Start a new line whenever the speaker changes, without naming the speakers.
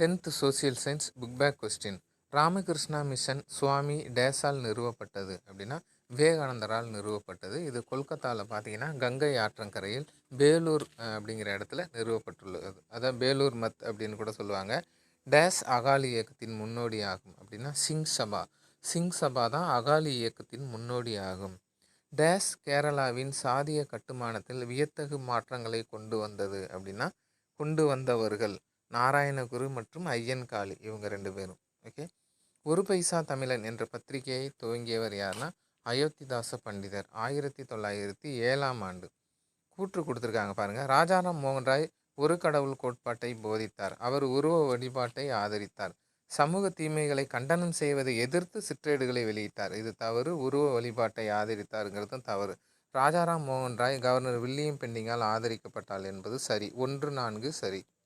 Tenth social science book back question Ramakrishna Mission Swami டேஸால் நிறுவப்பட்டது அப்படின்னா விவேகானந்தரால் நிறுவப்பட்டது. இது கொல்கத்தாவில் பார்த்தீங்கன்னா கங்கை ஆற்றங்கரையில் பேலூர் அப்படிங்கிற இடத்துல நிறுவப்பட்டுள்ளது. அதான் பேலூர் மத் அப்படின்னு கூட சொல்லுவாங்க. டேஸ் அகாலி இயக்கத்தின் முன்னோடி ஆகும் அப்படின்னா சிங் சபா. சிங் சபா தான் அகாலி இயக்கத்தின் முன்னோடி ஆகும். டேஸ் கேரளாவின் சாதிய கட்டுமானத்தில் வியத்தகு மாற்றங்களை கொண்டு வந்தது அப்படின்னா கொண்டு வந்தவர்கள். நாராயணகுரு மற்றும் ஐயன் காளி இவங்க ரெண்டு பேரும். ஓகே ஒரு பைசா தமிழன் என்ற பத்திரிகையை துவங்கியவர் யாருன்னா அயோத்திதாச பண்டிதர் ஆயிரத்தி தொள்ளாயிரத்தி ஏழாம் ஆண்டு. கூற்று கொடுத்துருக்காங்க பாருங்க. ராஜாராம் மோகன் ராய் ஒரு கடவுள் கோட்பாட்டை போதித்தார். அவர் உருவ வழிபாட்டை ஆதரித்தார். சமூக தீமைகளை கண்டனம் செய்வதை எதிர்த்து சிற்றேடுகளை வெளியிட்டார். இது தவறு. உருவ வழிபாட்டை ஆதரித்தாருங்கிறதும் தவறு. ராஜாராம் மோகன் ராய் கவர்னர் வில்லியம் பெண்டிங்கால் ஆதரிக்கப்பட்டால் என்பது சரி. ஒன்று நான்கு சரி.